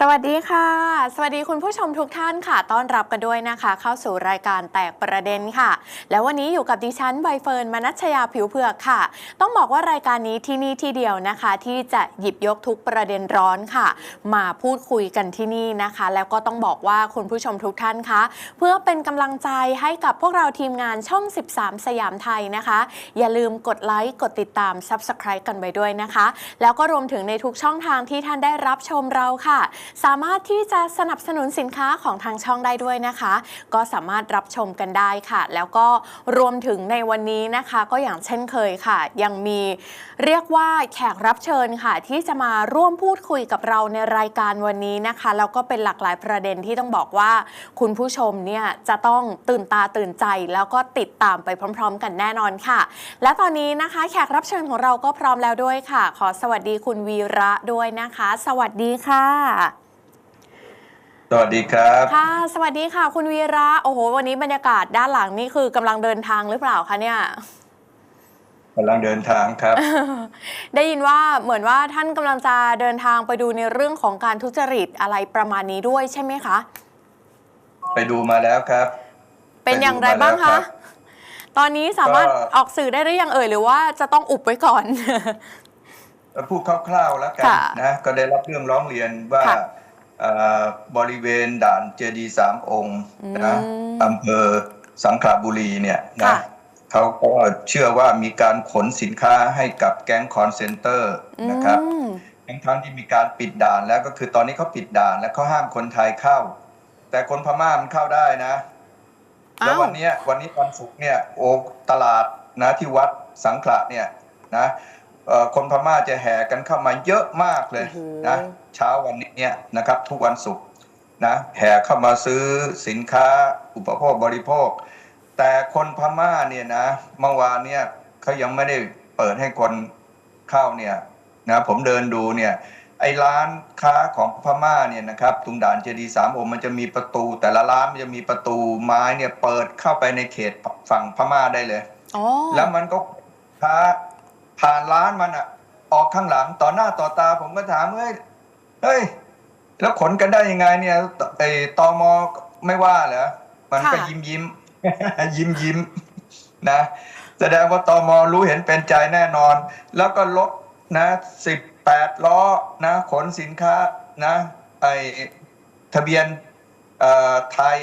สวัสดีค่ะ สวัสดีคุณผู้ชมทุกท่านค่ะ ต้อนรับกันด้วยนะคะ เข้าสู่รายการแตกประเด็นค่ะ แล้ววันนี้อยู่กับดิฉันใบเฟิร์นมนัชยาผิวเผือกค่ะ ต้องบอกว่ารายการนี้ที่นี่ที่เดียวนะคะ ที่จะหยิบยกทุกประเด็นร้อนค่ะ มาพูดคุยกันที่นี่นะคะ แล้วก็ต้องบอกว่าคุณผู้ชมทุกท่านคะ เพื่อเป็นกำลังใจให้กับพวกเราทีมงานช่อง 13 สยามไทยนะคะ อย่าลืมกดไลค์กดติดตาม Subscribe กันไปด้วยนะคะ แล้วก็รวมถึงในทุกช่องทางที่ท่านได้รับชมเราค่ะสามารถที่จะสนับสนุนสินค้าของทางช่องได้ด้วยนะคะ ก็สามารถรับชมกันได้ค่ะ แล้วก็รวมถึงในวันนี้นะคะ ก็อย่างเช่นเคยค่ะ ยังมีเรียกว่าแขกรับเชิญค่ะ ที่จะมาร่วมพูดคุยกับเราในรายการวันนี้นะคะแล้วก็เป็นหลากหลายประเด็นที่ต้องบอกว่า คุณผู้ชมเนี่ยจะต้องตื่นตาตื่นใจ แล้วก็ติดตามไปพร้อม ๆ กันแน่นอนค่ะ และตอนนี้นะคะแขกรับเชิญของเราก็พร้อมแล้วด้วยค่ะ ขอสวัสดีคุณวีระด้วยนะคะ สวัสดีค่ะ สวัสดีครับค่ะสวัสดีค่ะ คุณวีระโอ้โห วันนี้บรรยากาศด้านหลังนี่คือกำลังเดินทางหรือเปล่าคะเนี่ยกำลังเดินทางครับ ได้ยินว่าเหมือนว่าท่านกำลังจะเดินทางไปดูในเรื่องของการทุจริตอะไรประมาณนี้ด้วยใช่ไหมคะ ไปดูมาแล้วครับ เป็นอย่างไรบ้างไปดูมาแล้คะวครับตอนนี้สามารถก็ออกสื่อได้หรือยังเอ่ยหรือว่าจะต้องอุบไว้ก่อนพูดคร่าวๆแล้วกันค่ะนะก็ได้รับเรื่องร้องเรียนว่าค่ะเอ่อ บริเวณด่านเจดีย์สามองค์นะอืมอำเภอสังขละบุรีเนี่ยนะค่ะเขาก็เชื่อว่ามีการขนสินค้าให้กับแก๊งคอนเซนเตอร์นะครับอืมทั้งทั้งที่มีการปิดด่านแล้วก็คือตอนนี้เขาปิดด่านแล้วเขาห้ามคนไทยเข้า แต่คนพม่ามันเข้าได้นะ แล้วอ้าววันเนี้ยวันนี้วันศุกร์เนี่ยโอตลาดนะที่วัดสังขละเนี่ยนะเอ่อ คนพม่าจะแห่กันเข้ามาเยอะมากเลยโอ้โหนะเช้าวันนี้เนี่ยนะครับทุกวันศุกร์นะแห่เข้ามาซื้อสินค้าอุปโภคบริโภค แต่คนพม่าเนี่ยนะเมื่อวานเนี่ยเขายังไม่ได้เปิดให้คนเข้าเนี่ยนะผมเดินดูเนี่ยไอ้ร้านค้าของพม่าเนี่ยนะครับตรงด่านเจดีย์สามองค์มันจะมีประตู แต่ละร้านมันจะมีประตูไม้เนี่ยเปิดเข้าไปในเขตฝั่งพม่าได้เลยอ๋อแล้วมันก็ค้า ผ่านร้านมันอะออกข้างหลังต่อหน้าต่อตา ผมก็ถามเฮ้ยเฮ้ยแล้วขนกันได้ยังไงเนี่ยไอ้ตอมไม่ว่าเหรอมันก็ค่ะยิ้มยิ้มยิ้มยิ้มนะแสดงว่าตอมรู้เห็นเป็นใจแน่นอน แล้วก็รถนะสิบแปดล้อนะ ขนสินค้านะไอทะเบียนเอ่อไทย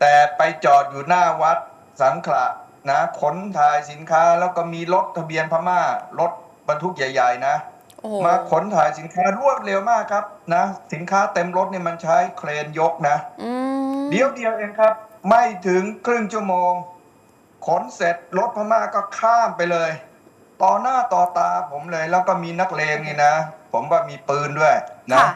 แต่ไปจอดอยู่หน้าวัดสังขละ นะขนถ่ายสินค้าแล้วก็มีรถทะเบียนพม่ารถบรรทุกใหญ่ ๆ นะโอ้โหมาขนถ่ายสินค้ารวดเร็วมากครับนะสินค้าเต็มรถเนี่ยมันใช้เครนยกนะอืมเดียวเดียวเองครับ ไม่ถึงครึ่งชั่วโมง ขนเสร็จรถพม่าก็ข้ามไปเลย ต่อหน้าต่อตาผมเลย แล้วก็มีนักเลงนี่นะ ผมว่ามีปืนด้วยนะค่ะ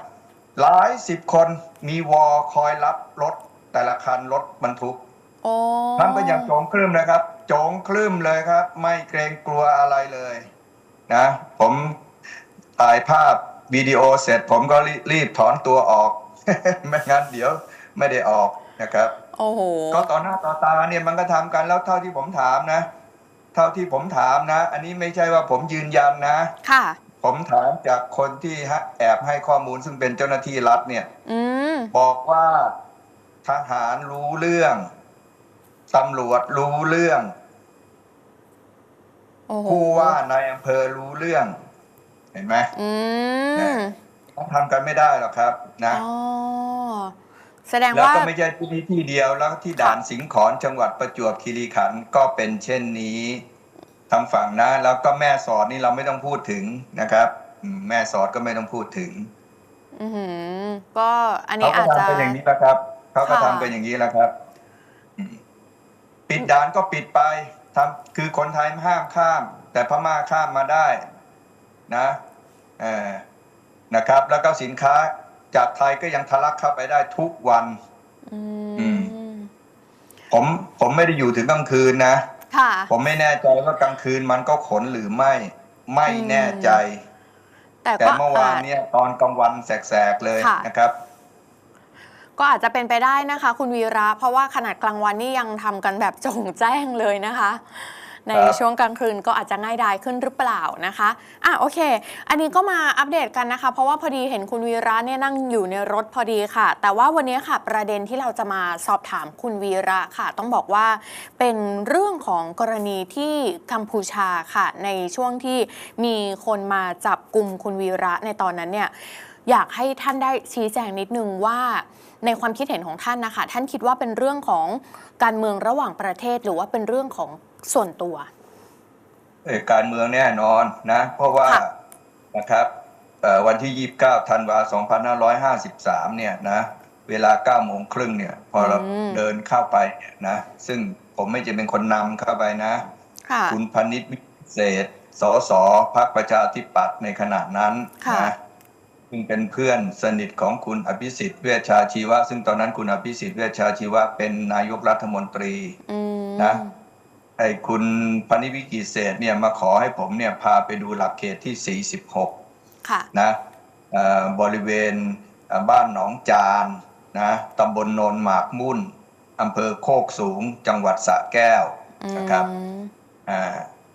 หลายสิบคนมีวอคอยรับรถแต่ละคันรถบรรทุกโอ้ทำกันอย่างโจงครึ่มนะครับ โจงครึ่มเลยครับ ไม่เกรงกลัวอะไรเลยนะผมถ่ายภาพวิดีโอเสร็จผมก็รีรีบถอนตัวออก ไม่งั้นเดี๋ยวไม่ได้ออกนะครับ โอ้โหก็ต่อหน้าต่อตาเนี่ยมันก็ทำกันแล้วเท่าที่ผมถามนะ เท่าที่ผมถามนะ อันนี้ไม่ใช่ว่าผมยืนยันนะ ค่ะ ผมถามจากคนที่ฮะแอบให้ข้อมูลซึ่งเป็นเจ้าหน้าที่รัฐเนี่ยอืบอกว่าทหารรู้เรื่อง ตำรวจรู้เรื่องโอ้โหผู้ว่านายอำเภอรู้เรื่อง เห็นไหมอืมต้องทำกันไม่ได้หรอกครับ นะอ๋อแสดงแล้วว่าก็ไม่ใช่ที่นี่ที่เดียวแล้วที่ด่านสิงห์ขอนจังหวัดประจวบคีรีขันธ์ก็เป็นเช่นนี้ทางฝั่งนะ แล้วก็แม่สอดนี่เราไม่ต้องพูดถึงนะครับอืมแม่สอดก็ไม่ต้องพูดถึงอือหือก็อันเขานี้ก็อาจจะทำกันอย่างนี้แหล้วครับเขาก็ค่ะทำกันอย่างนี้แหล้วครับอืม ปิดด่านก็ปิดไปทำคือคนไทยห้ามข้าม แต่พม่าข้ามมาได้นะเออนะครับ แล้วก็สินค้าจากไทยก็ยังทะลักเข้าไปได้ทุกวันอือืมผมผมไม่ได้อยู่ถึงกลางคืนนะค่ะผมไม่แน่ใจว่ากลางคืนมันก็ขนหรือไม่ ไม่แน่ใจ แต่แต่ก็เมื่อวานอาจเนี่ยตอนกลางวันแสกๆเลยค่ะนะครับ ก็อาจจะเป็นไปได้นะคะ คุณวีระ เพราะว่าขนาดกลางวันนี่ยังทำกันแบบโจงแจ้งเลยนะคะ ในครับช่วงกลางคืนก็อาจจะง่ายดายขึ้นหรือเปล่านะคะอะโอเค อันนี้ก็มาอัปเดตกันนะคะ เพราะว่าพอดีเห็นคุณวีระเนี่ยนั่งอยู่ในรถพอดีค่ะ แต่ว่าวันนี้ค่ะประเด็นที่เราจะมาสอบถามคุณวีระค่ะ ต้องบอกว่าเป็นเรื่องของกรณีที่กัมพูชาค่ะ ในช่วงที่มีคนมาจับกลุ่มคุณวีระในตอนนั้นเนี่ยอยากให้ท่านได้ชี้แจงนิดนึงว่า ในความคิดเห็นของท่านนะคะ ท่านคิดว่าเป็นเรื่องของการเมืองระหว่างประเทศหรือว่าเป็นเรื่องของส่วนตัวเอ่อการเมืองแน่นอนนะ เพราะว่าค่ะนะครับเอ่อวันที่ 29ธันวา2553 เนี่ยนะ เวลา9โมงครึ่งเนี่ย พอเราอืมเดินเข้าไปเนี่ยนะ ซึ่งผมไม่จะเป็นคนนำเข้าไปนะค่ะคุณพนิษฐ์วิเศษสสพักประชาธิปัตย์ในขณะนั้นค่ะนะ ซึ่งเป็นเพื่อนสนิทของคุณอภิสิทธิ์เวชชาชีวะ ซึ่งตอนนั้นคุณอภิสิทธิ์เวชชาชีวะเป็นนายกรัฐมนตรีอืมนะไอ้คุณพนิษฐ์วิกิเศษเนี่ยมาขอให้ผมเนี่ยพาไปดูหลักเขตที่ 46ค่ะนะเอ่อบริเวณเอ่อบ้านหนองจานนะตำบลโนนหมากมุ่นอำเภอโคกสูงจังหวัดสระแก้วนะครับอืมอ่า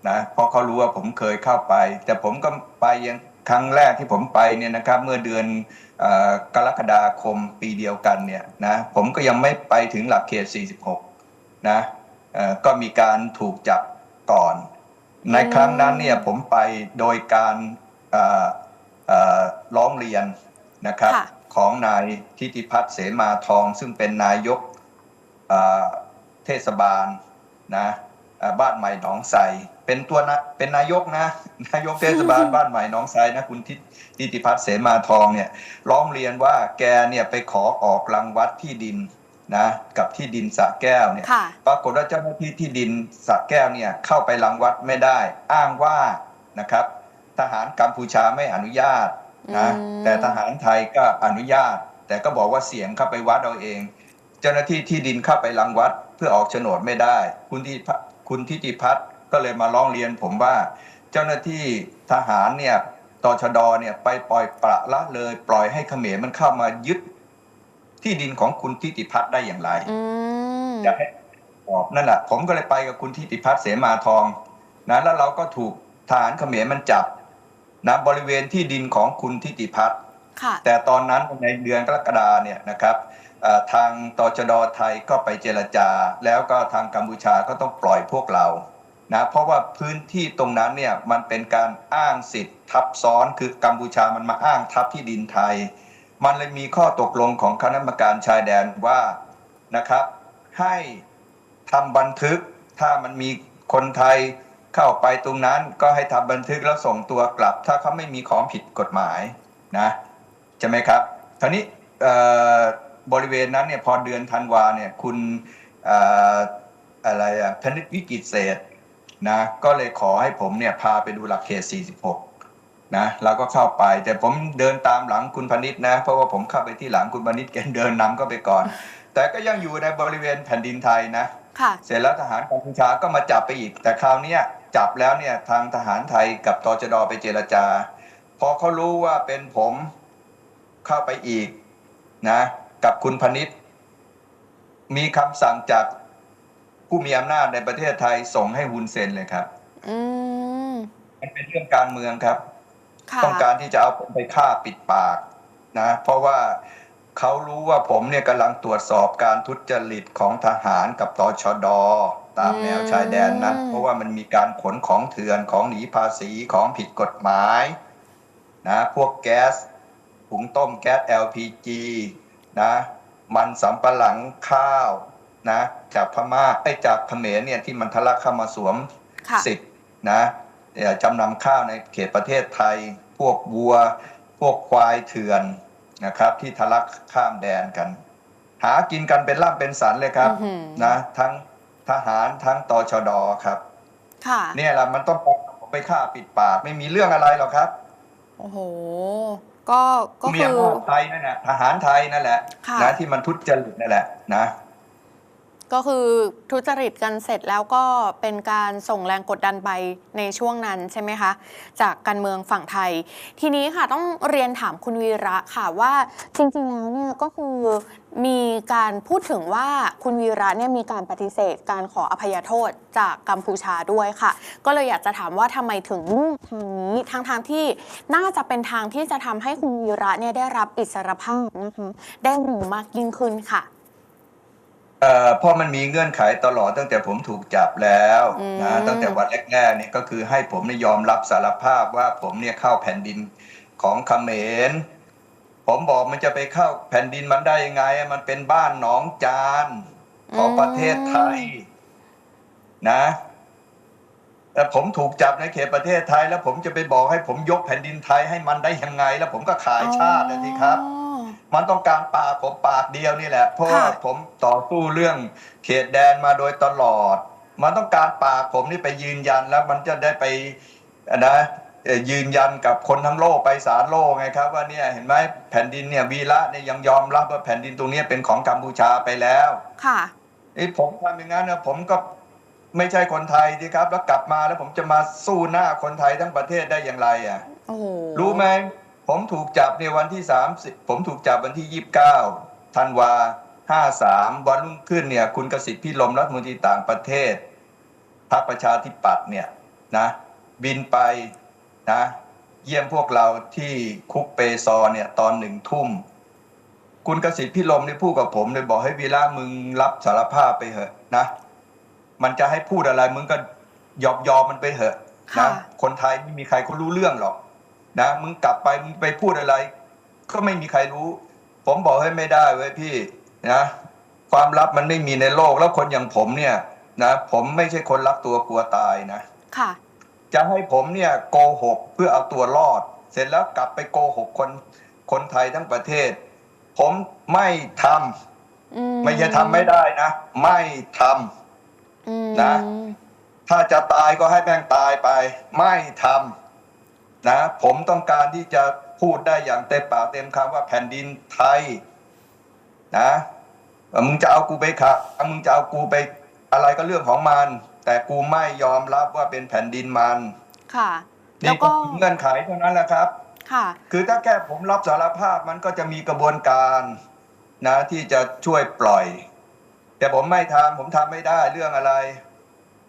นะเพราะเขารู้ว่าผมเคยเข้าไป แต่ผมก็ไปยัง ครั้งแรกที่ผมไปเนี่ยนะครับเมื่อเดือนเอ่อกรกฎาคมปีเดียวกันเนี่ยนะผมก็ยังไม่ไปถึงหลักเขต 46 นะเอ่อก็มีการถูกจับก่อน ในครั้งนั้นเนี่ยผมไปโดยการเอ่อเอ่อร้องเรียนนะครับค่ะของนายทิติพัฒน์เสมาทอง ซึ่งเป็นนายกเอ่อเทศบาลนะเอ่อบ้านใหม่หนองไทร เป็นตัวนะเป็นนายกนะ นายกเทศบาลบ้านใหม่หนองไทรนะคุณทิทิติพัฒน์เสมาทองเนี่ยร้องเรียนว่าแกเนี่ยไปขอออกรังวัดที่ดินนะกับที่ดินสระแก้วเนี่ยค่ะปรากฏว่าเจ้าหน้าที่ที่ดินสระแก้วเนี่ยเข้าไปรังวัดไม่ได้ อ้างว่านะครับ ทหารกัมพูชาไม่อนุญาตนะอืมแต่ทหารไทยก็อนุญาต แต่ก็บอกว่าเสียงเข้าไปวัดเอาเอง เจ้าหน้าที่ที่ดินเข้าไปรังวัดเพื่อออกโฉนดไม่ได้ คุณที่คุณทิติพัฒน์ ก็เลยมาร้องเรียนผมว่า เจ้าหน้าที่ทหารเนี่ยตชดเนี่ยไปปล่อยปละละเลย ปล่อยให้เขมรมันเข้ามายึดที่ดินของคุณทิติพัฒน์ได้อย่างไรอืมอยากให้ตอบนั่นแหละผมก็เลยไปกับคุณทิติพัฒน์เสมาทองนะแล้วเราก็ถูกทหารเขมรมันจับนะบริเวณที่ดินของคุณทิติพัฒน์ค่ะแต่ตอนนั้นในเดือนกรกฎาเนี่ยนะครับเอ่อทางตชดไทยก็ไปเจรจา แล้วก็ทางกัมพูชาก็ต้องปล่อยพวกเรา นะเพราะว่าพื้นที่ตรงนั้นเนี่ยมันเป็นการอ้างสิทธิ์ทับซ้อนคือกัมพูชามันมาอ้างทับที่ดินไทย มันเลยมีข้อตกลงของคณะกรรมการชายแดนว่านะครับ ให้ทำบันทึกถ้ามันมีคนไทยเข้าไปตรงนั้นก็ให้ทำบันทึกแล้วส่งตัวกลับ ถ้าเขาไม่มีของผิดกฎหมายนะใช่ไหมครับทีนี้บริเวณนั้นเนี่ยพอเดือนธันวาเนี่ยคุณอออะไรอะพนิษวิกิตเศษ นะ ก็เลยขอให้ผมเนี่ยพาไปดูหลักเขต 46 นะเราก็เข้าไป แต่ผมเดินตามหลังคุณพนิษฐ์นะ เพราะว่าผมเข้าไปที่หลังคุณพนิษฐ์แกเดินนำก็ไปก่อน แต่ก็ยังอยู่ในบริเวณแผ่นดินไทยนะค่ะเสร็จแล้วทหารกัมพูชาก็มาจับไปอีก แต่คราวเนี้ยจับแล้วเนี่ยทางทหารไทยกับตจดไปเจรจา พอเขารู้ว่าเป็นผมเข้าไปอีกนะ กับคุณพนิษฐ์มีคำสั่งจาก ผู้มีอำนาจในประเทศไทยส่งให้ฮุนเซนเลยครับอืมมันเป็นเรื่องการเมืองครับค่ะต้องการที่จะเอาผมไปฆ่าปิดปากนะ เพราะว่าเขารู้ว่าผมเนี่ยกำลังตรวจสอบการทุจริตของทหารกับตชดตามแนวชายแดนนั้นอืมเพราะว่ามันมีการขนของเถื่อนของหนีภาษีของผิดกฎหมายนะพวกแก๊สถุงต้มแก๊ส LPG นะ มันสำปะหลังข้าว นะจากพม่าไอ้ยจากเขมรเนี่ยที่มันทะลักเข้ามาสวมค่ะสิทธิ์นะเอ่อจำนำข้าวในเขตประเทศไทย พวกวัว พวกควายเถื่อนนะครับที่ทะลักข้ามแดนกัน หากินกันเป็นล่ำเป็นสันเลยครับอื้อหือนะทั้งทหารทั้งตชดครับค่ะเนี่ยแหละมันต้องไปฆ่าปิดปากไม่มีเรื่องอะไรหรอกครับ โอ้โห ก็ก็มีคืออำนาจไทยนั่นแหละทหารไทยนั่นแหละค่ะนะที่มันทุจริตนั่นแหละนะ ก็คือทุจริตกันเสร็จแล้วก็เป็นการส่งแรงกดดันไปในช่วงนั้นใช่ไหมคะ จากการเมืองฝั่งไทย ทีนี้ค่ะต้องเรียนถามคุณวีระค่ะว่าจริงๆแล้วเนี่ยก็คือมีการพูดถึงว่าคุณวีระเนี่ยมีการปฏิเสธการขออภัยโทษจากกัมพูชาด้วยค่ะ ก็เลยอยากจะถามว่าทำไมถึงเลือกทางนี้ทางทางที่น่าจะเป็นทางที่จะทำให้คุณวีระเนี่ยได้รับอิสรภาพนะคะได้เร็วมากยิ่งขึ้นค่ะ เอ่อเพราะมันมีเงื่อนไขตลอดตั้งแต่ผมถูกจับแล้วอืมนะตั้งแต่วันแรกๆเนี่ยก็คือให้ผมเนี่ยยอมรับสารภาพว่าผมเนี่ยเข้าแผ่นดินของเขมร ผมบอกมันจะไปเข้าแผ่นดินมันได้ยังไงอะมันเป็นบ้านหนองจานของประเทศไทยนะแต่ผมถูกจับในเขตประเทศไทย แล้วผมจะไปบอกให้ผมยกแผ่นดินไทยให้มันได้ยังไง แล้วผมก็ขายชาตินะสิครับอ๋อ มันต้องการปากผมปากเดียวนี่แหละ เพราะว่าค่ะผมต่อสู้เรื่องเขตแดนมาโดยตลอด มันต้องการปากผมนี่ไปยืนยันแล้วมันจะได้ไปนะเอ่อยืนยันกับคนทั้งโลกไปศาลโลกไงครับ ว่าเนี่ยเห็นไหมแผ่นดินเนี่ยวีระเนี่ยยังยอมรับว่าแผ่นดินตรงเนี้ยเป็นของกัมพูชาไปแล้ว ค่ะไอ้ผมทำอย่างนั้นนะผมก็ไม่ใช่คนไทยดีครับ แล้วกลับมาแล้วผมจะมาสู้หน้าคนไทยทั้งประเทศได้อย่างไรอะโอ้โหรู้ไหม ผมถูกจับในวันที่สามสิบผมถูกจับวันที่ยี่สิบเก้าธันวาห้าสามวันรุ่งขึ้นเนี่ย คุณกสิทธิ์พิรมรัฐมนตรีต่างประเทศพรรคประชาธิปัตย์เนี่ยนะ บินไปนะเยี่ยมพวกเราที่คุกเปซอเนี่ยตอนหนึ่งทุ่ม คุณกสิทธิ์พิรมเนี่ยพูดกับผมเลยบอกให้วีระมึงรับสารภาพไปเถอะนะ มันจะให้พูดอะไรมึงก็ยอมยอมมันไปเถอะค่ะนะคนไทยไม่มีใครเขารู้เรื่องหรอก นะมึงกลับไปมึงไปพูดอะไร ก็ไม่มีใครรู้ ผมบอกให้ไม่ได้เว้ยพี่นะความลับมันไม่มีในโลกแล้วคนอย่างผมเนี่ยนะผมไม่ใช่คนรักตัวกลัวตายนะค่ะจะให้ผมเนี่ยโกหกเพื่อเอาตัวรอด เสร็จแล้วกลับไปโกหกคนคนไทยทั้งประเทศ ผมไม่ทำอืไม่ใช่ทำไม่ได้นะ ไม่ทำอืมนะ ถ้าจะตายก็ให้แม่งตายไป ไม่ทำ นะผมต้องการที่จะพูดได้อย่างเต็มปากเต็มคำว่าแผ่นดินไทยนะมึงจะเอากูไปขังมึงจะเอากูไปอะไรก็เรื่องของมัน แต่กูไม่ยอมรับว่าเป็นแผ่นดินมัน ค่ะแล้นี่วก็ก็เงื่อนไขเท่านั้นแหละครับ ค่ะ คือถ้าแค่ผมรับสารภาพมันก็จะมีกระบวนการนะที่จะช่วยปล่อย แต่ผมไม่ทำผมทำไม่ได้เรื่องอะไร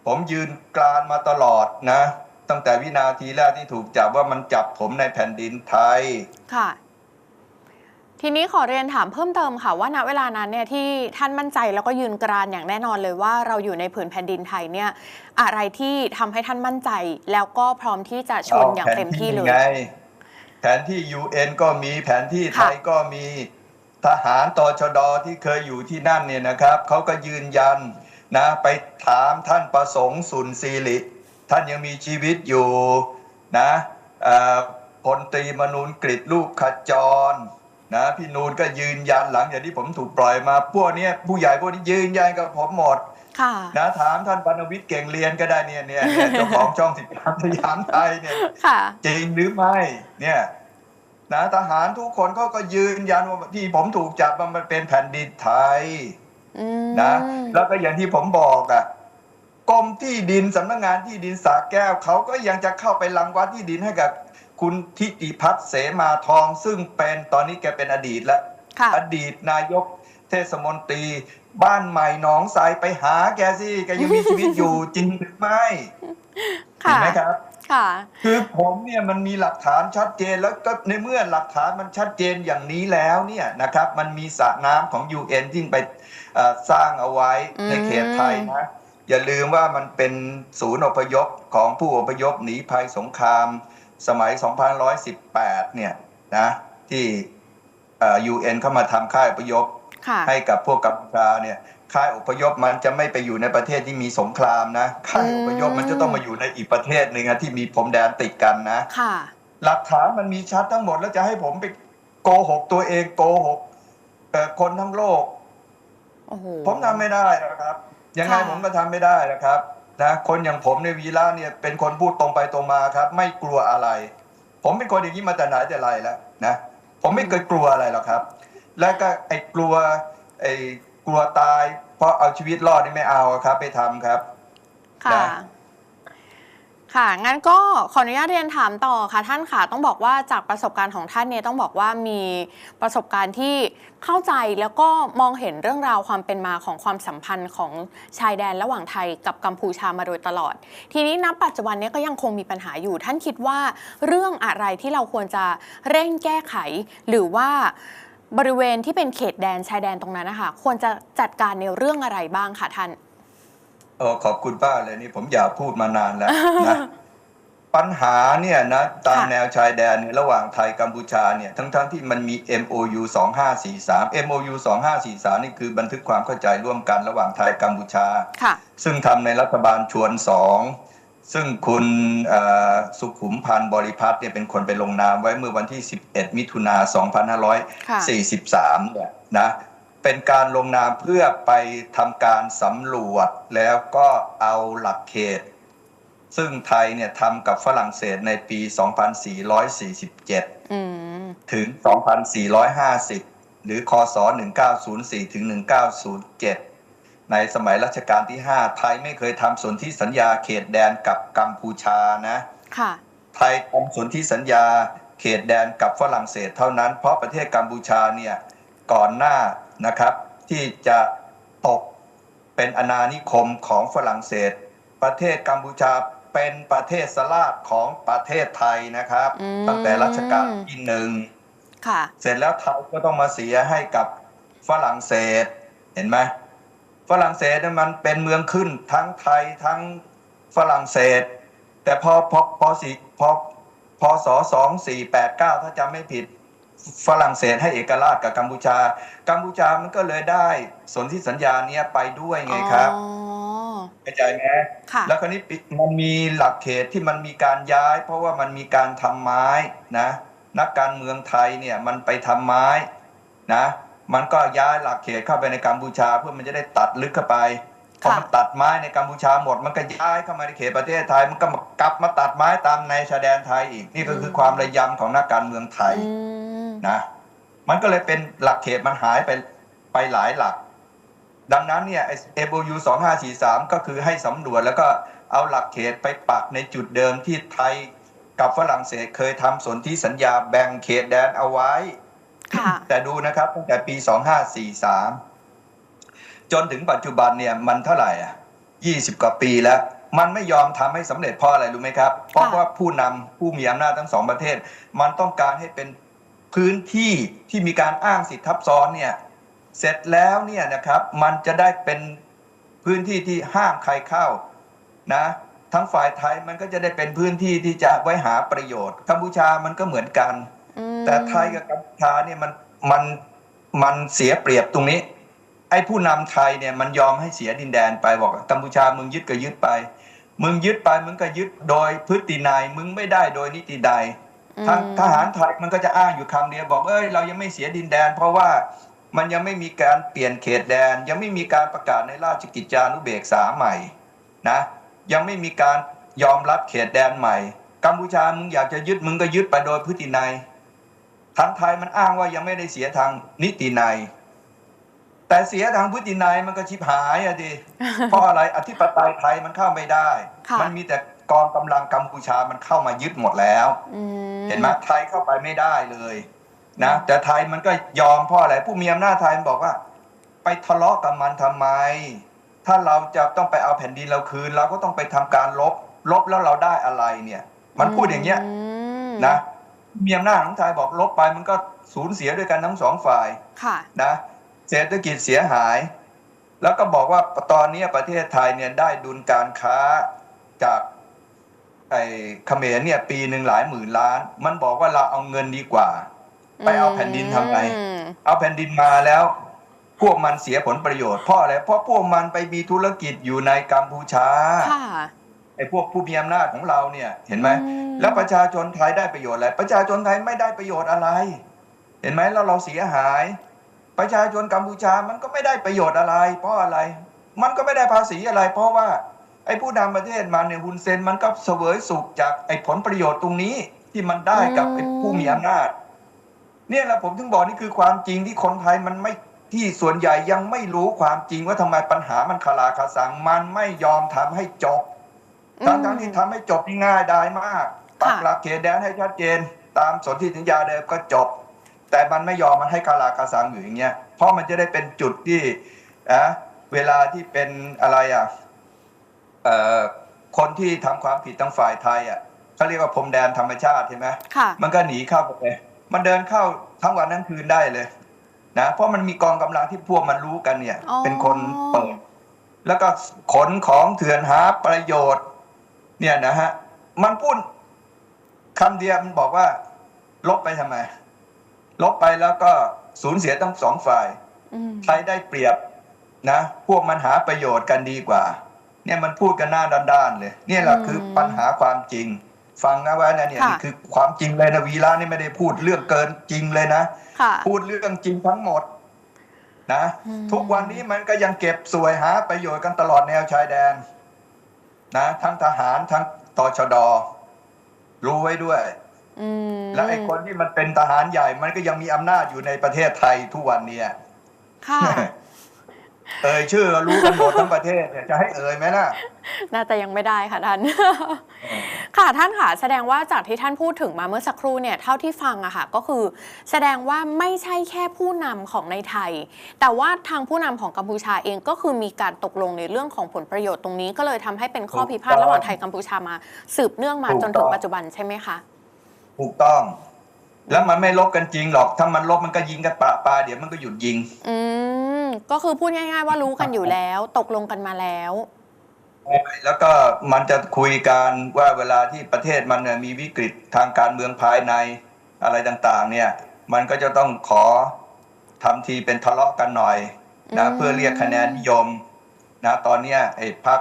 ผมยืนกรานมาตลอดนะ ตั้งแต่วินาทีแรกที่ถูกจับว่ามันจับผมในแผ่นดินไทย ค่ะ ทีนี้ขอเรียนถามเพิ่มเติมค่ะว่าณเวลานั้นเนี่ยที่ท่านมั่นใจแล้วก็ยืนกรานอย่างแน่นอนเลยว่าเราอยู่ในผืนแผ่นดินไทยเนี่ย อะไรที่ทำให้ท่านมั่นใจ แล้วก็พร้อมที่จะชนอย่างเต็มที่เลยไงแผนที่ UN ก็มีแผนที่ไทยค่ะก็มีทหารตชดที่เคยอยู่ที่นั่นเนี่ยนะครับเขาก็ยืนยันนะไปถามท่านประสงค์สุนทรีริ ท่านยังมีชีวิตอยู่นะเอ่อพลตรีมนูนกฤษลูกขจรนะพี่นูนก็ยืนยันหลังจากที่ผมถูกปล่อยมาพวกเนี้ยผู้ใหญ่พวกนี้ยืนยันกับผมหมดค่ะนะถามท่านปนวิทย์เก่งเรียนก็ได้เนี่ยเนี่ยเนี่ยเจ้าของช่องสิบสามสยามไทยเนี่ยค่ะจริงหรือไม่เนี่ยนะทหารทุกคนเขาก็ยืนยันว่าที่ผมถูกจับมันเป็นแผ่นดินไทยอืมนะแล้วก็อย่างที่ผมบอกอะ่ะ กรมที่ดินสำนักงานที่ดินสาแก้วเขาก็ยังจะเข้าไปรังวัดที่ดินให้กับคุณทิติพัฒน์เสมาทอง ซึ่งเป็นตอนนี้แกเป็นอดีตแล้วค่ะอดีตนายกเทศมนตรี บ้านใหม่หนองทรายไปหาแกสิแกยังมีชีวิตอยู่จริงหรือไม่เห็นค่ะไหมครับค่ะคือผมเนี่ยมันมีหลักฐานชัดเจนแล้วก็ในเมื่อหลักฐานมันชัดเจนอย่างนี้แล้วเนี่ยนะครับ มันมีสระน้ำของ UN ที่ไปเอ่อสร้างเอาไว้อืมในเขตไทยนะ อย่าลืมว่ามันเป็นศูนย์อพยพของผู้อพยพหนีภัยสงคราม สมัย 2118 เนี่ยนะที่เอ่อ UN เข้ามาทำค่ายอพยพค่ะให้กับพวกกัมพูชาเนี่ยค่ายอพยพมันจะไม่ไปอยู่ในประเทศที่มีสงครามนะค่ายอพยพมันจะต้องมาอยู่ในอีกประเทศหนึ่งอะที่มีพรมแดนติดกันนะค่ะหลักฐานมันมีชัดทั้งหมดแล้วจะให้ผมไปโกหกตัวเองโกหกเอ่อคนทั้งโลกโอ้โหผมทำไม่ได้นะครับ ยังไงค่ะผมก็ทำไม่ได้นะครับนะคนอย่างผมในยวีระเนี่ยเป็นคนพูดตรงไปตรงมาครับ ไม่กลัวอะไร ผมเป็นคนอย่างนี้มาแต่ไหนแต่ไรแล้วนะผมไม่เคยกลัวอะไรหรอกครับ แล้วก็ไอ้กลัวไอ้กลัวตาย เพราะเอาชีวิตรอดนี่ไม่เอาครับไปทำครับค่ะนะ ค่ะ งั้นก็ขออนุญาตเรียนถามต่อค่ะท่านค่ะ ต้องบอกว่าจากประสบการณ์ของท่านเนี่ยต้องบอกว่ามีประสบการณ์ที่เข้าใจแล้วก็มองเห็นเรื่องราวความเป็นมาของความสัมพันธ์ของชายแดนระหว่างไทยกับกัมพูชามาโดยตลอด ทีนี้ณปัจจุบันเนี้ก็ยังคงมีปัญหาอยู่ ท่านคิดว่าเรื่องอะไรที่เราควรจะเร่งแก้ไข หรือว่าบริเวณที่เป็นเขตแดนชายแดนตรงนั้นนะคะควรจะจัดการในเรื่องอะไรบ้างคะท่าน โอ้ขอบคุณป้าเลยนี่ผมอยากพูดมานานแล้วนะปัญหาเนี่ยนะตามค่ะแนวชายแดนเนี่ยระหว่างไทยกัมพูชาเนี่ยทั้งๆทที่มันมี MOU 2543 MOU 2543 นี่คือบันทึกความเข้าใจร่วมกันระหว่างไทยกัมพูชาค่ะซึ่งทำในรัฐบาลชวนสองซึ่งคุณเอ่อสุขุมพันธ์บริพัตรเนี่ยเป็นคนไปลงนามไว้เมื่อวันที่ 11 มิถุนาค่ะ2543เนี่ยนะ เป็นการลงนามเพื่อไปทำการสำรวจแล้วก็เอาหลักเขต ซึ่งไทยเนี่ยทำกับฝรั่งเศสในปี 2447อืมถึง 2450 หรือคศ 1904 ถึง 1907 ในสมัยรัชกาลที่ 5 ไทยไม่เคยทำสนธิสัญญาเขตแดนกับกัมพูชานะค่ะไทยทำสนธิสัญญาเขตแดนกับฝรั่งเศสเท่านั้น เพราะประเทศกัมพูชาเนี่ยก่อนหน้า นะครับ ที่จะตกเป็นอาณานิคมของฝรั่งเศส ประเทศกัมพูชาเป็นประเทศสลาดของประเทศไทยนะครับอืมตั้งแต่รัชกาลที่หนึ่งค่ะเสร็จแล้วไทยก็ต้องมาเสียให้กับฝรั่งเศสเห็นไหมฝรั่งเศสเนี่ยมันเป็นเมืองขึ้นทั้งไทยทั้งฝรั่งเศส แต่พอพอพอสี่พอพศสองสี่แปดเก้าถ้าจำไม่ผิด ฝรั่งเศสให้เอกราชกับกัมพูชา กัมพูชามันก็เลยได้สนธิสัญญาเนี้ยไปด้วยไงครับอ๋อเข้าใจไหมค่ะแล้วคราวนี้ปิมันมีหลักเขตที่มันมีการย้าย เพราะว่ามันมีการทำไม้นะ นักการเมืองไทยเนี่ยมันไปทำไม้นะ มันก็ย้ายหลักเขตเข้าไปในกัมพูชา เพื่อมันจะได้ตัดลึกเข้าไปพอค่ะมันตัดไม้ในกัมพูชาหมด มันก็ย้ายเข้ามาในเขตประเทศไทยมันก็มากลับมาตัดไม้ตามในชายแดนไทยอีกนี่ก็คือความระยำของนักการเมืองไทยอืม นะมันก็เลยเป็นหลักเขตมันหายไปไปหลายหลัก ดังนั้นเนี่ยเอ MOU 2543ก็คือให้สำรวจแล้วก็เอาหลักเขตไปปักในจุดเดิมที่ไทยกับฝรั่งเศสเคยทำสนธิสัญญาแบ่งเขตแดนเอาไว้ค่ะแต่ดูนะครับตั้งแต่ปี 2543 จนถึงปัจจุบันเนี่ยมันเท่าไหร่อะ20 กว่าปีแล้ว มันไม่ยอมทำให้สำเร็จเพราะอะไรรู้ไหมครับ เพราะว่าผู้นำผู้มีอำนาจทั้งสองประเทศ มันต้องการให้เป็น พื้นที่ที่มีการอ้างสิทธิทับซ้อนเนี่ยเสร็จแล้วเนี่ยนะครับมันจะได้เป็นพื้นที่ที่ห้ามใครเข้านะทั้งฝ่ายไทยมันก็จะได้เป็นพื้นที่ที่จะไว้หาประโยชน์กัมพูชามันก็เหมือนกันอืมแต่ไทยกับกัมพูชาเนี่ยมันมันมันเสียเปรียบตรงนี้ ไอ้ผู้นำไทยเนี่ยมันยอมให้เสียดินแดนไปบอกกัมพูชามึงยึดก็ยึดไป มึงยึดไปมึงก็ยึดโดยพฤตินัยมึงไม่ได้โดยนิติใด ทางทหารไทยมันก็จะอ้างอยู่คำเดียวบอกเอ้ยเรายังไม่เสียดินแดน เพราะว่ามันยังไม่มีการเปลี่ยนเขตแดน ยังไม่มีการประกาศในราชกิจจานุเบกษาใหม่นะยังไม่มีการยอมรับเขตแดนใหม่ กัมพูชามึงอยากจะยึดมึงก็ยึดไปโดยพฤตินัยทางไทยมันอ้างว่ายังไม่ได้เสียทางนิตินัย แต่เสียทางพฤตินัยมันก็ชิบหายอะดิเพราะอะไรอธิปไตยไทยมันเข้าไม่ได้ค่ะมันมีแต่ กองกำลังกัมพูชามันเข้ามายึดหมดแล้วอืมเห็นไหมไทยเข้าไปไม่ได้เลยนะแต่ไทยมันก็ยอมเพราะอะไรผู้มีอำนาจไทยมันบอกว่า ไปทะเลาะกับมันทำไม ถ้าเราจะต้องไปเอาแผ่นดินเราคืน เราก็ต้องไปทำการลบ ลบแล้วเราได้อะไรเนี่ย มันพูดอย่างเงี้ยมนะมีอำนาจของไทยบอกลบไปมันก็สูญเสียด้วยกันทั้งสองฝ่ายค่ะนะเศรษฐกิจเสียหาย แล้วก็บอกว่าตอนนี้ประเทศไทยเนี่ยได้ดุลการค้าจาก ไอ้เขมรเนี่ยปีหนึ่งหลายหมื่นล้าน มันบอกว่าเราเอาเงินดีกว่า ไปเอาแผ่นดินทำไงอืมเอาแผ่นดินมาแล้ว พวกมันเสียผลประโยชน์เพราะอะไรเพราะพวกมันไปมีธุรกิจอยู่ในกัมพูชาค่ะไอ้พวกผู้มีอำนาจของเราเนี่ยเห็นไหมอืมแล้วประชาชนไทยได้ประโยชน์อะไรประชาชนไทยไม่ได้ประโยชน์อะไร เห็นไหมแล้วเราเสียหาย ประชาชนกัมพูชามันก็ไม่ได้ประโยชน์อะไร เพราะอะไร มันก็ไม่ได้ภาษีอะไร เพราะว่า ไอ้ผู้นำประเทศมันเนี่ยฮุนเซนมันก็เสวยสุขจากไอ้ผลประโยชน์ตรงนี้ที่มันได้กับไอ้ผู้มีอำนาจ เนี่ยแหละผมถึงบอกนี่คือความจริงที่คนไทยมันไม่ที่ส่วนใหญ่ยังไม่รู้ความจริงว่าทำไมปัญหามันคาราคาซังมันไม่ยอมทำให้จบอืมทั้งทั้งๆที่ทำให้จบนี่ง่ายได้มากปักค่ะหลักเขตแดนให้ชัดเจน ตามสนธิสัญญาเดิมก็จบ แต่มันไม่ยอมมันให้คาราคาซังอยู่อย่างเงี้ยเพราะมันจะได้เป็นจุดที่อะเวลาที่เป็นอะไรอะเอ่อ คนที่ทำความผิดทางฝ่ายไทยอะเขาเรียกว่าพรมแดนธรรมชาติใช่ไหมค่ะมันก็หนีเข้าไปเลยมันเดินเข้าทั้งวันทั้งคืนได้เลยนะเพราะมันมีกองกำลังที่พวกมันรู้กันเนี่ยอ๋อเป็นคนเปิดแล้วก็ขนของเถื่อนหาประโยชน์ เนี่ยนะฮะมันพูดคำเดียวมันบอกว่า ลบไปทำไม ลบไปแล้วก็สูญเสียทั้งสองฝ่ายอืมใครได้เปรียบนะ พวกมันหาประโยชน์กันดีกว่า เนี่ยมันพูดกันหน้าด้านๆเลย เนี่ยแหละคือปัญหาความจริง ฟังนะว่านะเนี่ยค่ะนี่คือความจริงเลยนะวีระนี่ไม่ได้พูดเรื่องเกินจริงเลยนะค่ะพูดเรื่องจริงทั้งหมดนะอืมทุกวันนี้มันก็ยังเก็บสวยหาประโยชน์กันตลอดแนวชายแดนนะทั้งทหารทั้งตชดรู้ไว้ด้วยอืมและไอ้คนที่มันเป็นทหารใหญ่มันก็ยังมีอำนาจอยู่ในประเทศไทยทุกวันเนี้ยค่ะ เอ่ยชื่อรู้กันหมดทั้งประเทศเนี่ยจะให้เอ่ยไหมล่ะ น่าจะยังไม่ได้ค่ะท่าน ค่ะท่านค่ะแสดงว่าจากที่ท่านพูดถึงมาเมื่อสักครู่เนี่ยเท่าที่ฟังอะค่ะก็คือ แสดงว่าไม่ใช่แค่ผู้นำของในไทย แต่ว่าทางผู้นำของกัมพูชาเองก็คือมีการตกลงในเรื่องของผลประโยชน์ตรงนี้ ก็เลยทำให้เป็นข้อพิพาทระหว่างไทยกัมพูชามา สืบเนื่องมาถูกจนถึงต้องปัจจุบันใช่ไหมคะ ถูกต้อง แล้วมันไม่ลบกันจริงหรอก ถ้ามันลบมันก็ยิงกันปะปาเดี๋ยวมันก็หยุดยิง อืมก็คือพูดง่ายๆว่ารู้กันอยู่แล้ว ตกลงกันมาแล้ว แล้วก็มันจะคุยกันว่าเวลาที่ประเทศมันเนี่ยมีวิกฤตทางการเมืองภายในอะไรต่างๆ เนี่ย มันก็จะต้องขอทำทีเป็นทะเลาะกันหน่อยนะอืมเพื่อเรียกคะแนนนิยมนะตอนเนี้ยไอ้พรรค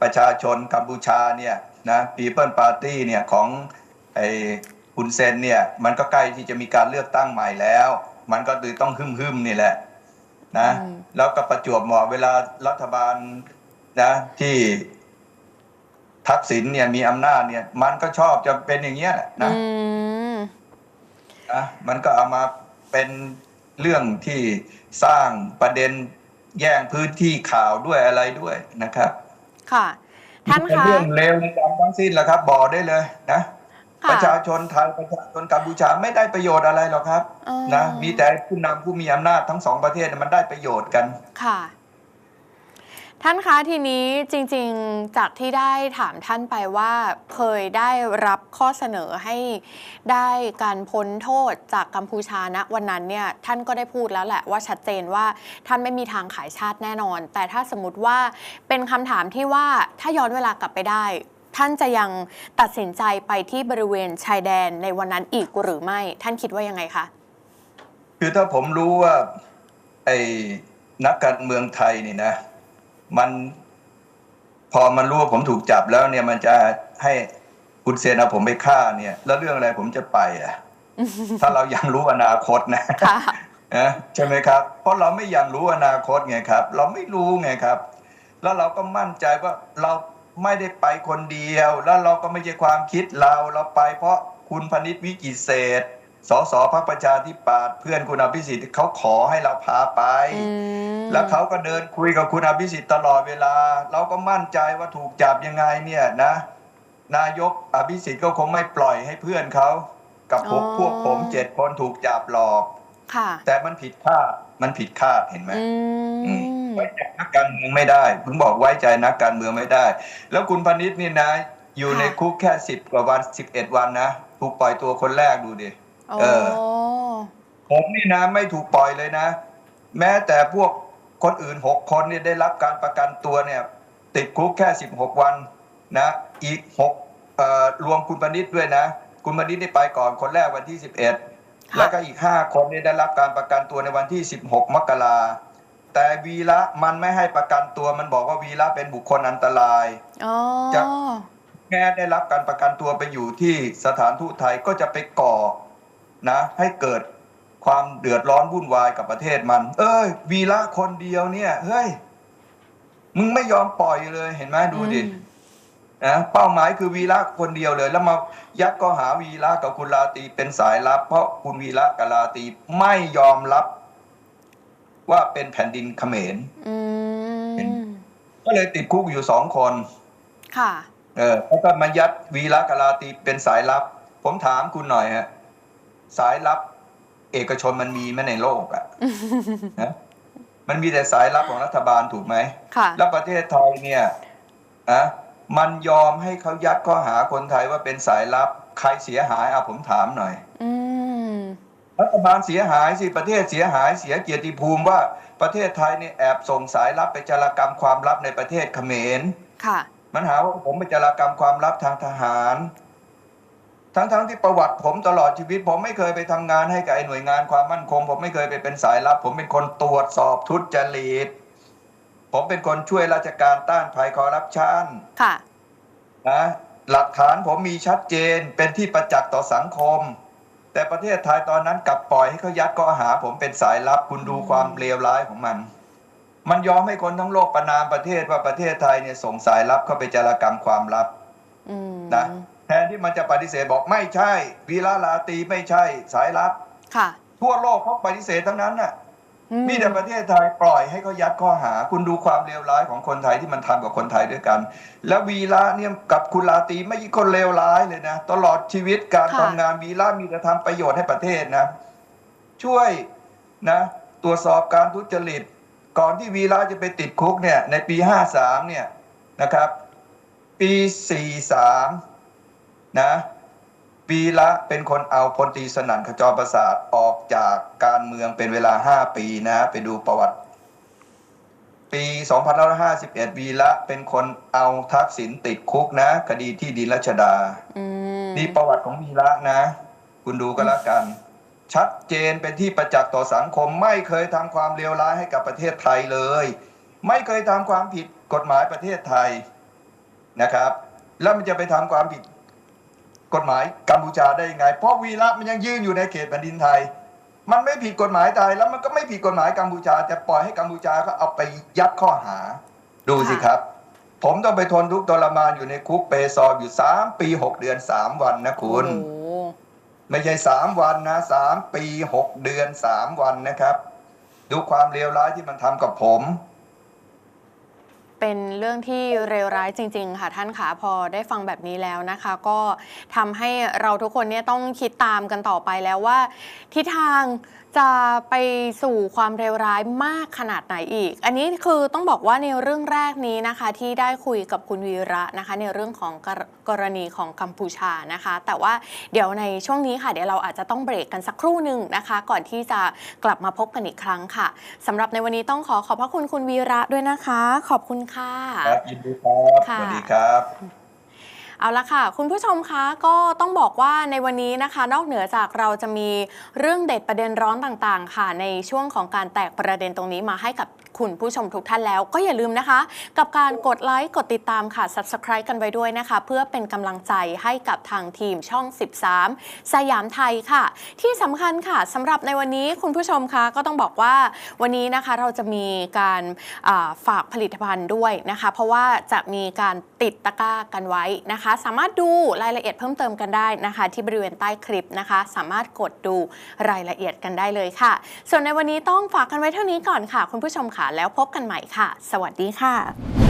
ประชาชนกัมพูชาเนี่ยนะปีเปิลปาร์ตี้เนี่ยของไอ้ ฮุนเซนเนี่ย มันก็ใกล้ที่จะมีการเลือกตั้งใหม่แล้ว มันก็เลยต้องหึมๆนี่แหละ นะอืมแล้วก็ประจวบเหมาะเวลารัฐบาลนะ ที่ทักษิณเนี่ยมีอำนาจเนี่ย มันก็ชอบจะเป็นอย่างเงี้ยแหละนะอืมนะมันก็เอามาเป็นเรื่องที่สร้างประเด็นแย่งพื้นที่ข่าวด้วยอะไรด้วยนะครับ ค่ะ ท่านเป็นคะเรื่องเลวในการทั้งสิ้นแหละครับ บอกได้เลยนะค่ะ ประชาชนไทยประชาชนกัมพูชาไม่ได้ประโยชน์อะไรหรอกครับอ๋อนะมีแต่ผู้นำผู้มีอำนาจทั้งสองประเทศมันได้ประโยชน์กันค่ะ ท่านคะทีนี้จริง ๆ จากที่ได้ถามท่านไปว่าเคยได้รับข้อเสนอให้ได้การพ้นโทษจากกัมพูชาณวันนั้นเนี่ยท่านก็ได้พูดแล้วแหละว่าชัดเจนว่าท่านไม่มีทางขายชาติแน่นอน แต่ถ้าสมมติว่าเป็นคำถามที่ว่าถ้าย้อนเวลากลับไปได้ ท่านจะยังตัดสินใจไปที่บริเวณชายแดนในวันนั้นอีกหรือไม่ ท่านคิดว่ายังไงคะคือถ้าผมรู้ว่าไอ้นักการเมืองไทยนี่นะ มันพอมันรู้ว่าผมถูกจับแล้วเนี่ยมันจะให้คุณเซนเอาผมไปฆ่าเนี่ย แล้วเรื่องอะไรผมจะไปอะ ถ้าเรายังรู้อนาคตนะค่ะนะใช่ไหมครับ เพราะเราไม่อยากรู้อนาคตไงครับ เราไม่รู้ไงครับ แล้วเราก็มั่นใจว่าเรา ไม่ได้ไปคนเดียว แล้วเราก็ไม่ใช่ความคิดเราเราไปเพราะคุณพนิษฐ์วิจิตรเศษสสพรรคประชาธิปัตย์เพื่อนคุณอภิสิทธิ์เขาขอให้เราพาไปอืมแล้วเขาก็เดินคุยกับคุณอภิสิทธิ์ตลอดเวลา เราก็มั่นใจว่าถูกจับยังไงเนี่ยนะ นายกอภิสิทธิ์ก็คงไม่ปล่อยให้เพื่อนเขากับพวกพวกผมเจ็ดคนถูกจับหลอกค่ะแต่มันผิดคาดมันผิดคาดเห็นไหมอือืมม ไว้ใจนักการเมืองไม่ได้เพิ่งบอกไว้ใจนักการเมืองไม่ได้ แล้วคุณพนิษฐ์นี่นะ อยู่ในคุกแค่สิบกว่าวันสิบเอ็ดวันนะถูกปล่อยตัวคนแรกดูดิโอ้เออผมนี่นะไม่ถูกปล่อยเลยนะ แม้แต่พวกคนอื่นหกคนเนี่ยได้รับการประกันตัวเนี่ย ติดคุกแค่สิบหกวันนะอีกหกเอ่อรวมคุณพนิษฐ์ด้วยนะ คุณพนิษฐ์นี่ไปก่อนคนแรกวันที่สิบเอ็ดค่ะแล้วก็อีกห้าคนเนี่ยได้รับการประกันตัวในวันที่สิบหกมกรา แต่วีระมันไม่ให้ประกันตัวมันบอกว่าวีระเป็นบุคคลอันตรายอ๋อจะแม้ได้รับการประกันตัวไปอยู่ที่สถานทูตไทยก็จะไปก่อนะ ให้เกิดความเดือดร้อนวุ่นวายกับประเทศมัน เอ้ยวีระคนเดียวเนี่ยเฮ้ยมึงไม่ยอมปล่อยเลยเห็นไหมดูดิอืมนะเป้าหมายคือวีระคนเดียวเลย แล้วมายัดก็หาวีระกับคุณลาตรีเป็นสายลับ เพราะคุณวีระกับลาตรีไม่ยอมรับ ว่าเป็นแผ่นดินเขมรอืมก็เลยติดคุกอยู่สองคน ค่ะ เออแล้วก็มายัดวีระกบลาตีเป็นสายลับ ผมถามคุณหน่อยฮะสายลับ เอกชนมันมีไหมในโลกอะ่ะนะมันมีแต่สายลับของรัฐบาลถูกไหมค่ะ แล้วประเทศไทยเนี่ยอะมันยอมให้เขายัดข้อหาคนไทยว่าเป็นสายลับ ใครเสียหายอะผมถามหน่อย อืม รัฐบาลเสียหายสิประเทศเสียหายเสียเกียรติภูมิว่าประเทศไทยเนี่ยแอบส่งสายลับไปจารกรรมความลับในประเทศเขมรค่ะ มันหาว่าผมไปจารกรรมความลับทางทหาร ทั้งๆที่ประวัติผมตลอดชีวิต ผมไม่เคยไปทำงานให้กับไอ้หน่วยงานความมั่นคง ผมไม่เคยไปเป็นสายลับ ผมเป็นคนตรวจสอบทุจริตผมเป็นคนช่วยราชการต้านภัยคอร์รัปชันค่ะนะหลักฐานผมมีชัดเจนเป็นที่ประจักษ์ต่อสังคม แต่ประเทศไทยตอนนั้นกลับปล่อยให้เขายัดข้อหา ผมเป็นสายลับคุณดูความเลวร้ายของมัน มันยอมให้คนทั้งโลกประนามประเทศว่าประเทศไทยเนี่ยส่งสายลับเข้าไปจารกรรมความลับอืมนะแทนที่มันจะปฏิเสธบอกไม่ใช่วีระลาตรีไม่ใช่สายลับ ค่ะ ทั่วโลกเขาปฏิเสธทั้งนั้นน่ะอื มีแต่ประเทศไทยปล่อยให้เขายัดข้อหา คุณดูความเลวร้ายของคนไทยที่มันทำกับคนไทยด้วยกัน แล้ววีระเนี่ยกับคุณลาตรีไม่ใช่คนเลวร้ายเลยนะ ตลอดชีวิตการทำงานวีระมีแต่ทำประโยชน์ให้ประเทศนะ ช่วยนะ ตรวจสอบการทุจริต ก่อนที่วีระจะไปติดคุกเนี่ย ในปีห้าสามเนี่ยนะครับ ปีสี่สามนะ วีระเป็นคนเอาพลตรีสนั่นขจรประสาทออกจากการเมืองเป็นเวลาห้าปีนะไปดูประวัติ ปี2551วีระเป็นคนเอาทักษิณติดคุกนะ คดีที่ดินรัชดาอืมนี่ประวัติของวีระนะ คุณดูกันแล้วกัน ชัดเจนเป็นที่ประจักษ์ต่อสังคม ไม่เคยทำความเลวร้ายให้กับประเทศไทยเลย ไม่เคยทำความผิดกฎหมายประเทศไทยนะครับ แล้วมันจะไปทำความผิด กฎหมายกัมพูชาได้ยังไง เพราะวีระมันยังยืนอยู่ในเขตแผ่นดินไทย มันไม่ผิดกฎหมายไทยแล้วมันก็ไม่ผิดกฎหมายกัมพูชาแต่ปล่อยให้กัมพูชาก็เอาไปยัดข้อหา ดูสิครับ ผมต้องไปทนทุกข์ทรมานอยู่ในคุกเปซออยู่สามปีหกเดือนสามวันนะคุณโอ้โหไม่ใช่สามวันนะสามปีหกเดือนสามวันนะครับ ดูความเลวร้ายที่มันทำกับผม เป็นเรื่องที่เลวร้ายจริง ๆ ค่ะท่านขะพอได้ฟังแบบนี้แล้วนะคะ ก็ทำให้เราทุกคนเนี่ยต้องคิดตามกันต่อไปแล้วว่าทิศทาง จะไปสู่ความเลวร้ายมากขนาดไหนอีก อันนี้คือต้องบอกว่าในเรื่องแรกนี้นะคะ ที่ได้คุยกับคุณวีระนะคะ ในเรื่องของกรกรณีของกัมพูชานะคะ แต่ว่าเดี๋ยวในช่วงนี้ค่ะเดี๋ยวเราอาจจะต้องเบรกกันสักครู่หนึ่งนะคะ ก่อนที่จะกลับมาพบกันอีกครั้งค่ะสำหรับในวันนี้ต้องขอขอบพระคุณคุณวีระด้วยนะคะ ขอบคุณค่ะครับยินดีครับค่ะสวัสดีครับ เอาละค่ะ คุณผู้ชมคะก็ต้องบอกว่าในวันนี้นะคะ นอกเหนือจากเราจะมีเรื่องเด็ดประเด็นร้อนต่างๆ ค่ะ ในช่วงของการแตกประเด็นตรงนี้มาให้กับคุณผู้ชมทุกท่านแล้วก็อย่าลืมนะคะ กับการกดไลค์กดติดตามค่ะ Subscribe กันไว้ด้วยนะคะ เพื่อเป็นกำลังใจให้กับทางทีมช่อง 13 สยามไทยค่ะ ที่สำคัญค่ะสำหรับในวันนี้คุณผู้ชมคะก็ต้องบอกว่าวันนี้นะคะเราจะมีการฝากผลิตภัณฑ์ด้วยนะคะ เพราะว่าจะมีการติดตะกร้ากันไว้นะคะนะคะ สามารถดูรายละเอียดเพิ่มเติมกันได้นะคะ ที่บริเวณใต้คลิปนะคะ สามารถกดดูรายละเอียดกันได้เลยค่ะ ส่วนในวันนี้ต้องฝากกันไว้เท่านี้ก่อนค่ะ คุณผู้ชมค่ะแล้วพบกันใหม่ค่ะ สวัสดีค่ะ